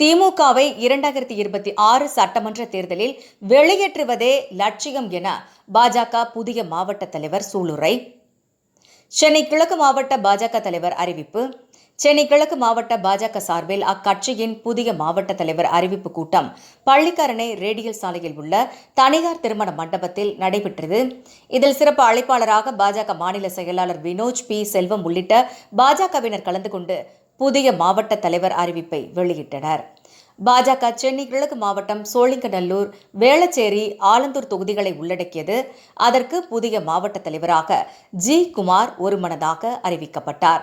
திமுகவை இரண்டாயிரத்தி இருபத்தி ஆறு சட்டமன்ற தேர்தலில் வெளியேற்றுவதே லட்சியம் என பாஜக புதிய மாவட்ட தலைவர் சூளுரை. சென்னை கிழக்கு மாவட்ட பாஜக தலைவர் அறிவிப்பு. சென்னை கிழக்கு மாவட்ட பாஜக சார்பில் அக்கட்சியின் புதிய மாவட்ட தலைவர் அறிவிப்பு கூட்டம் பள்ளிக்கரணை ரேடியல் சாலையில் உள்ள தனியார் திருமண மண்டபத்தில் நடைபெற்றது. இதில் சிறப்பு அழைப்பாளராக பாஜக மாநில செயலாளர் வினோஜ் பி. செல்வம் உள்ளிட்ட பாஜகவினர் கலந்து கொண்டு புதிய மாவட்ட தலைவர் அறிவிப்பை வெளியிட்டனர். பாஜக சென்னை கிழக்கு மாவட்டம் சோழிங்கநல்லூர் வேளச்சேரி ஆலந்தூர் தொகுதிகளை உள்ளடக்கியது. அதற்கு புதிய மாவட்ட தலைவராக ஜி. குமார் ஒருமனதாக அறிவிக்கப்பட்டார்.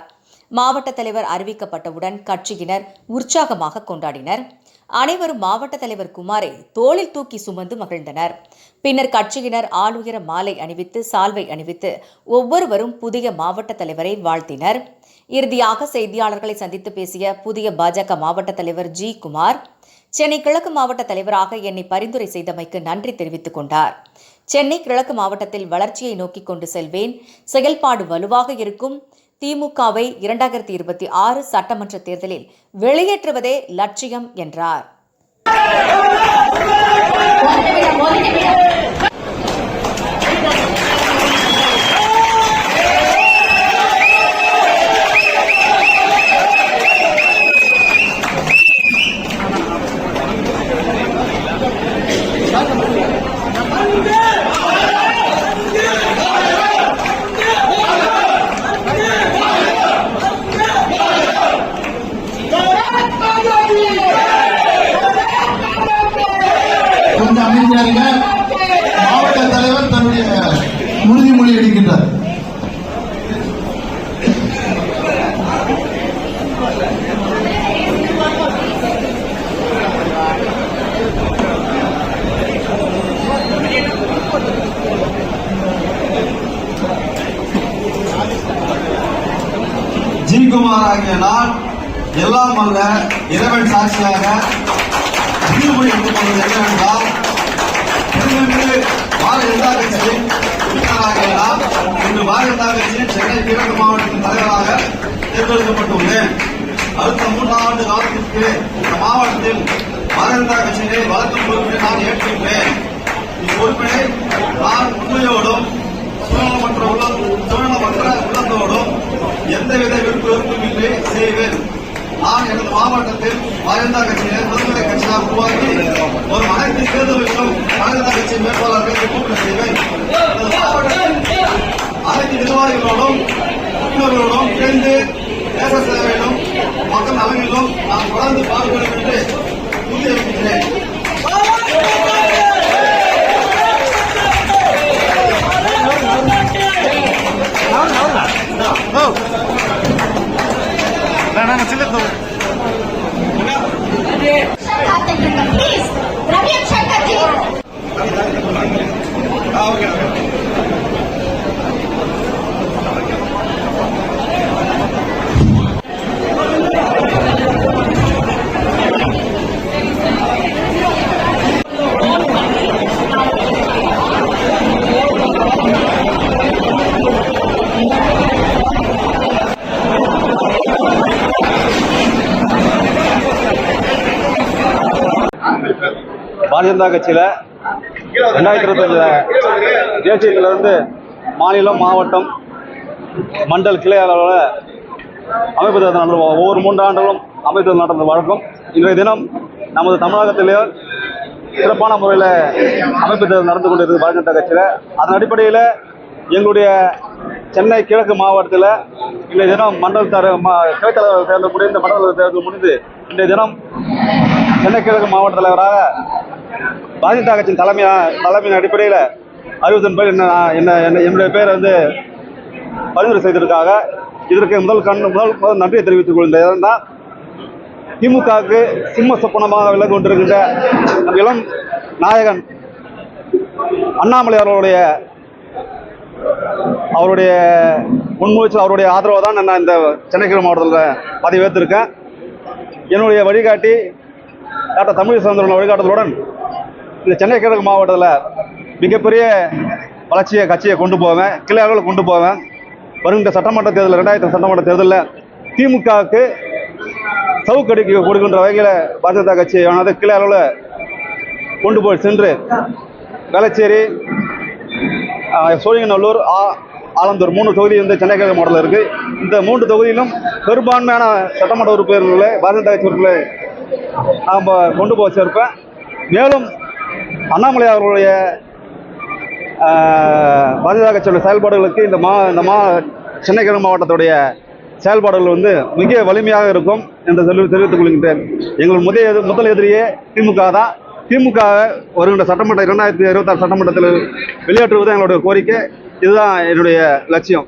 மாவட்ட தலைவர் அறிவிக்கப்பட்டவுடன் கட்சியினர் உற்சாகமாக கொண்டாடினர். அனைவரும் மாவட்ட தலைவர் குமாரை தோளில் தூக்கி சுமந்து மகிழ்ந்தனர். பின்னர் கட்சியினர் ஆளுயர மாலை அணிவித்து சால்வை அணிவித்து ஒவ்வொருவரும் புதிய மாவட்ட தலைவரை வாழ்த்தினர். இறுதியாக செய்தியாளர்களை சந்தித்து பேசிய புதிய பாஜக மாவட்ட தலைவர் ஜி குமார் சென்னை கிழக்கு மாவட்ட தலைவராக என்னை பரிந்துரை செய்தமைக்கு நன்றி தெரிவித்துக் கொண்டார். சென்னை கிழக்கு மாவட்டத்தில் வளர்ச்சியை நோக்கி கொண்டு செல்வேன். செயல்பாடு வலுவாக இருக்கும். திமுகவை இரண்டாயிரத்தி இருபத்தி ஆறு சட்டமன்ற தேர்தலில் வெளியேற்றுவதே லட்சியம் என்றார். ஜிகுமார் ஆகிய நான் எல்லாம் அல்ல இறைவன் சாட்சியாக உறுதிமொழி எடுத்துக் கொண்டது என்னவென்றால் பெருமிகு பாரதிய ஜனதா கட்சி உறுப்பினராகிய நான் இன்று பாரதிய ஜனதா கட்சியின் சென்னை கிழக்கு மாவட்டத்தின் தலைவராக தேர்ந்தெடுக்கப்பட்டுள்ளேன். அடுத்த மூன்றாம் ஆண்டு காலத்திற்கு இந்த மாவட்டத்தில் பாரதிய கட்சியினை வளர்க்கும் பொறுப்பை நான் ஏற்றுள்ளேன் இப்பொறுப்பினை நான் உண்மையோடும் எந்தவித விருப்ப இல்லை செய்வேன் நான் எனது மாவட்டத்தில் பாரதிய கட்சியை முதன்முறை கட்சியாக உருவாக்கி ஒரு அனைத்து தேர்தலுக்கும் பாரதிய கட்சி வேட்பாளர்களை கூட்டம் செய்வேன் மாவட்டத்தில் அனைத்து நிர்வாகிகளோடும் உறுப்பினர்களோடும் இணைந்து தேச சேவையிலும் மக்கள் நலனிலும் நான் தொடர்ந்து பாடுபடும் என்று உறுதியளிக்கிறேன். ছেলে তো? প্লিজ பாரதிய ஜனதா கட்சியில் ரெண்டாயிரத்தி இருபத்தஞ்சில் தேசியத்திலிருந்து மாநிலம் மாவட்டம் மண்டல் கிளை அளவில் அமைப்பு தேர்தல் நடந்து ஒவ்வொரு மூன்று ஆண்டுகளும் அமைப்பு தேர்தல் நடந்த வழக்கம். இன்றைய தினம் நமது தமிழகத்திலே சிறப்பான முறையில் அமைப்பு தேர்தல் நடந்து கொண்டிருக்கு பாரதிய ஜனதா கட்சியில். அதன் அடிப்படையில் எங்களுடைய சென்னை கிழக்கு மாவட்டத்தில் இன்றைய தினம் மண்டல் தர கிழக்கு தலைவர் தேர்தல் முடிந்து மண்டல தேர்தல் முடிந்து இன்றைய தினம் சென்னை கிழக்கு மாவட்ட தலைவராக பாஜக கட்சியின் தலைமையா தலைமையின் அடிப்படையில் அறிவித்தன் பேர் என்ன என்ன என்ன என்னுடைய பேர் வந்து பரிந்துரை செய்ததற்காக இதற்கு முதல் கண் முதல் முதல் நன்றியை தெரிவித்துக் கொள்கின்ற தான் திமுகவுக்கு சிம்ம சொப்பனமாக விலகு கொண்டிருக்கின்ற இளம் நாயகன் அண்ணாமலை அவர்களுடைய அவருடைய முன்முயற்சி அவருடைய ஆதரவை தான் நான் இந்த சென்னை மாவட்டத்தில் பதவி பதிவேற்றிருக்கேன். என்னுடைய வழிகாட்டி டாக்டர் தமிழ் சந்திரன் வழிகாட்டுதலுடன் இந்த சென்னை கிழக்கு மாவட்டத்தில் மிகப்பெரிய வளர்ச்சியை கட்சியை கொண்டு போவேன். கிளைகளை கொண்டு போவேன். வருகின்ற சட்டமன்ற தேர்தல் ரெண்டாயிரத்தி சட்டமன்ற தேர்தலில் திமுகவுக்கு சவுக்கடிக்கு கொடுக்கின்ற வகையில் பாரதிய ஜனதா கட்சியானது கிளை அளவில் கொண்டு போய் சென்று வேளச்சேரி சோழிங்கநல்லூர் ஆ- ஆலந்தூர் மூணு தொகுதி வந்து சென்னை கிழக்கு மாவட்டத்தில் இருக்குது இந்த மூன்று தொகுதியிலும் பெரும்பான்மையான சட்டமன்ற உறுப்பினர்களை பாரதிய ஜனதா கட்சி உறுப்பினர்களை நாம் கொண்டு போய் சேர்ப்பேன் மேலும் அண்ணாமலை அவர்களுடைய ஜனதா கட்சியுடைய செயல்பாடுகளுக்கு இந்த மா இந்த மா சென்னை கிழக்கு மாவட்டத்துடைய செயல்பாடுகள் வந்து மிக வலிமையாக இருக்கும் என்று சொல்லி தெரிவித்துக் கொள்கின்றேன். எங்கள் முதல் எதிர் முதல் எதிரியே திமுக தான். திமுக வருகின்ற சட்டமன்ற இரண்டாயிரத்தி இருபத்தாறு சட்டமன்றத்தில் வெளியேற்றுவது எங்களுடைய கோரிக்கை. இதுதான் என்னுடைய லட்சியம்.